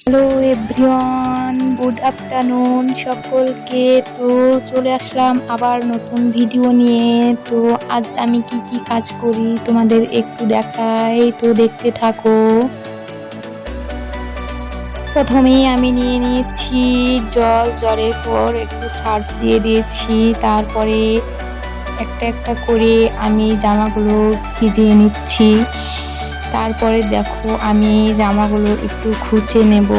Hello everyone good afternoon সকলকে। তো চলে আসলাম আবার নতুন ভিডিও নিয়ে। তো আজ আমি কি কি কাজ করি তোমাদের একটু দেখাই। তো দেখতে থাকো। প্রথমেই আমি নিয়ে নিয়েছি জল। জলের পর একটু সার্ফ দিয়ে দিয়েছি। তারপরে একটা একটা করে আমি জামাগুলো ভিজিয়ে নিচ্ছি। তারপরে দেখো আমি জামাগুলো একটু খুঁচে নেব।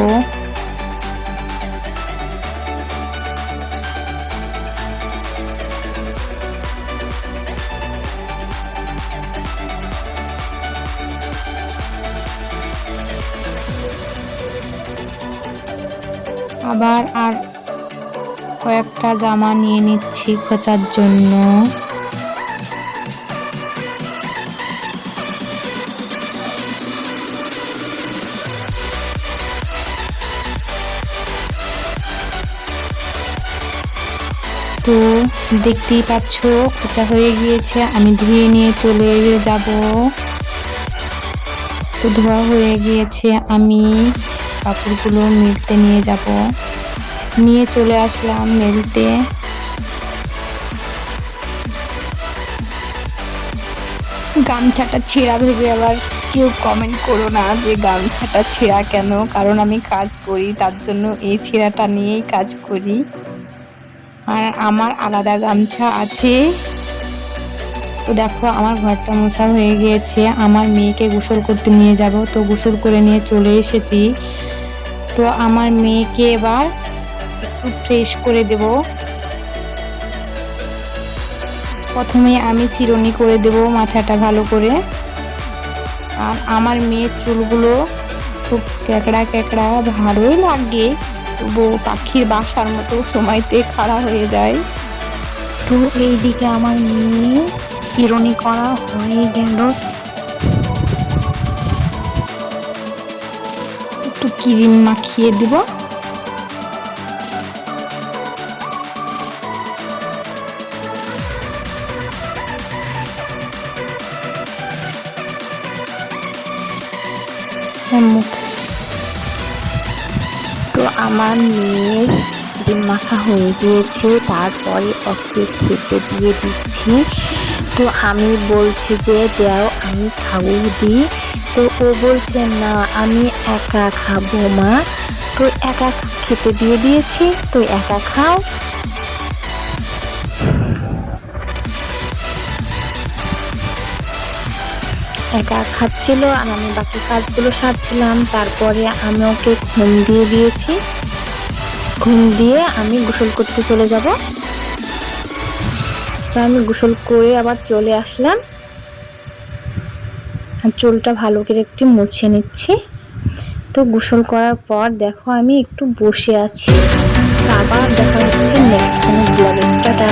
আবার আর কয়েকটা জামা নিয়ে নিচ্ছি খোঁচার জন্য। তো দেখতেই পাচ্ছ খোঁচা হয়ে গিয়েছে, আমি ধুয়ে নিয়ে চলে যাব। তো ধোয়া হয়ে গিয়েছে, আমি কাপড়গুলো মেলতে নিয়ে যাব। নিয়ে চলে আসলাম মেলতে। গামছাটা ছেঁড়া ভেবে আবার কেউ কমেন্ট করো না যে গামছাটা ছেঁড়া কেন? কারণ আমি কাজ করি, তার জন্য এই ছেঁড়াটা নিয়েই কাজ করি। আর আমার আলাদা গামছা আছে। তো দেখো, আমার ঘরটা মোছা হয়ে গিয়েছে। আমার মেয়েকে গোসল করতে নিয়ে যাব। তো গোসল করে নিয়ে চলে এসেছি। তো আমার মেয়েকে এবার একটু ফ্রেশ করে দেব। প্রথমে আমি চিরুনি করে দেব মাথাটা ভালো করে। আর আমার মেয়ের চুলগুলো খুব ক্যাকড়া ক্যাকড়া, ভালোই লাগে। তবু পাখির বাসার মতো সময়তে খাড়া হয়ে যায়। তো এইদিকে আমার মেয়ে চিরুনি করা হয়ে গেল। একটু ক্রিম মাখিয়ে দিব। মুখ তো আমার মেয়ের ডিম মাখা হয়ে গিয়েছে, তারপরে ওকে খেতে দিয়ে দিচ্ছি। তো আমি বলছি যে, দাও, আমি খাব দিই তো ও বলছে, না, আমি একা খাব মা। তো একা খেতে দিয়ে দিয়েছি, তো একা খাও। একা খাচ্ছিল আর আমি বাকি কাজগুলো সারছিলাম। তারপরে আমি ওকে ঘুম দিয়ে দিয়েছি। ঘুম দিয়ে আমি গোসল করতে চলে যাব। তো আমি গোসল করে আবার চলে আসলাম। আর চুলটা ভালো করে একটু মুছে নিচ্ছি। তো গোসল করার পর দেখো আমি একটু বসে আছি। আবার দেখা হচ্ছে নেক্সট কোনো ব্লগের টাটা